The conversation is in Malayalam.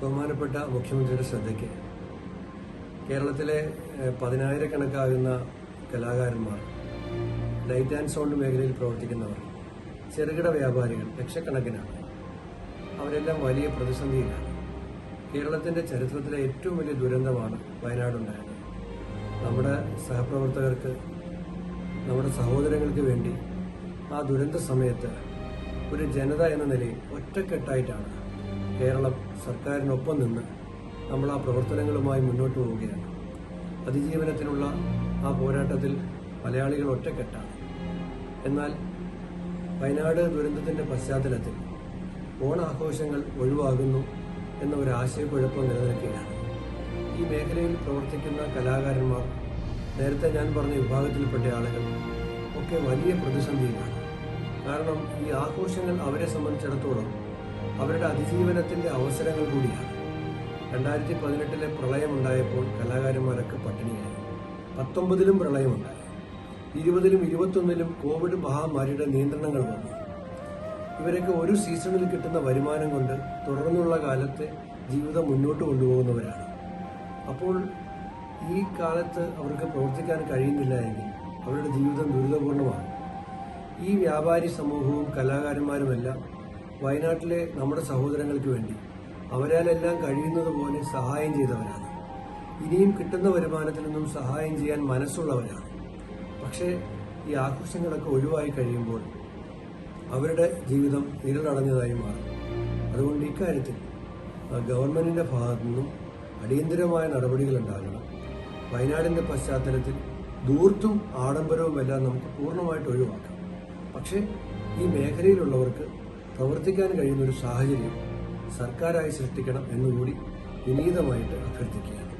ബഹുമാനപ്പെട്ട മുഖ്യമന്ത്രിയുടെ ശ്രദ്ധയ്ക്ക് കേരളത്തിലെ പതിനായിരക്കണക്കാകുന്ന കലാകാരന്മാർ ലൈറ്റ് ആൻഡ് സൗണ്ട് മേഖലയിൽ പ്രവർത്തിക്കുന്നവർ ചെറുകിട വ്യാപാരികൾ ലക്ഷക്കണക്കിനാണ്. അവരെല്ലാം വലിയ പ്രതിസന്ധിയിലാണ്. കേരളത്തിന്റെ ചരിത്രത്തിലെ ഏറ്റവും വലിയ ദുരന്തമാണ് വയനാടുണ്ടായത്. നമ്മുടെ സഹപ്രവർത്തകർക്ക് നമ്മുടെ സഹോദരങ്ങൾക്ക് വേണ്ടി ആ ദുരന്ത സമയത്ത് ഒരു ജനത എന്ന നിലയിൽ ഒറ്റക്കെട്ടായിട്ടാണ് കേരളം സർക്കാരിനൊപ്പം നിന്ന് നമ്മൾ ആ പ്രവർത്തനങ്ങളുമായി മുന്നോട്ട് പോവുകയാണ്. അതിജീവനത്തിനുള്ള ആ പോരാട്ടത്തിൽ മലയാളികൾ ഒറ്റക്കെട്ടാണ്. എന്നാൽ വയനാട് ദുരന്തത്തിന്റെ പശ്ചാത്തലത്തിൽ ഓണാഘോഷങ്ങൾ ഒഴിവാകുന്നു എന്ന ഒരു ആശയക്കുഴപ്പം നിലനിൽക്കുകയാണ്. ഈ മേഖലയിൽ പ്രവർത്തിക്കുന്ന കലാകാരന്മാർ നേരത്തെ ഞാൻ പറഞ്ഞ വിഭാഗത്തിൽപ്പെട്ട ആളുകൾ ഒക്കെ വലിയ പ്രതിസന്ധിയിലാണ്. കാരണം ഈ ആഘോഷങ്ങൾ അവരെ സംബന്ധിച്ചിടത്തോളം അവരുടെ അതിജീവനത്തിന്റെ അവസരങ്ങൾ കൂടിയാണ്. രണ്ടായിരത്തി പതിനെട്ടിലെ പ്രളയമുണ്ടായപ്പോൾ കലാകാരന്മാരൊക്കെ പട്ടിണിയായി. പത്തൊമ്പതിലും പ്രളയമുണ്ടായി. ഇരുപതിലും ഇരുപത്തൊന്നിലും കോവിഡ് മഹാമാരിയുടെ നിയന്ത്രണങ്ങൾ വന്നു. ഇവരൊക്കെ ഒരു സീസണിൽ കിട്ടുന്ന വരുമാനം കൊണ്ട് തുടർന്നുള്ള കാലത്തെ ജീവിതം മുന്നോട്ട് കൊണ്ടുപോകുന്നവരാണ്. അപ്പോൾ ഈ കാലത്ത് അവർക്ക് പ്രവർത്തിക്കാൻ കഴിയുന്നില്ല എങ്കിൽ അവരുടെ ജീവിതം ദുരിതപൂർണമാണ്. ഈ വ്യാപാരി സമൂഹവും കലാകാരന്മാരുമെല്ലാം വയനാട്ടിലെ നമ്മുടെ സഹോദരങ്ങൾക്ക് വേണ്ടി അവരാലെല്ലാം കഴിയുന്നത് പോലെ സഹായം ചെയ്തവരാണ്. ഇനിയും കിട്ടുന്ന വരുമാനത്തിൽ നിന്നും സഹായം ചെയ്യാൻ മനസ്സുള്ളവരാണ്. പക്ഷേ ഈ ആഘോഷങ്ങളൊക്കെ ഒഴിവായി കഴിയുമ്പോൾ അവരുടെ ജീവിതം നിരടഞ്ഞതായി മാറും. അതുകൊണ്ട് ഇക്കാര്യത്തിൽ ഗവൺമെന്റിന്റെ ഭാഗത്തു നിന്നും അടിയന്തിരമായ നടപടികൾ ഉണ്ടാകണം. വയനാടിന്റെ പശ്ചാത്തലത്തിൽ ദൂർത്തും ആഡംബരവുമെല്ലാം നമുക്ക് പൂർണമായിട്ട് ഒഴിവാക്കാം. പക്ഷേ ഈ മേഖലയിലുള്ളവർക്ക് പ്രവർത്തിക്കാൻ കഴിയുന്ന ഒരു സാഹചര്യം സർക്കാരായി സൃഷ്ടിക്കണം എന്നുകൂടി വിനീതമായിട്ട് അഭ്യർത്ഥിക്കുകയാണ്.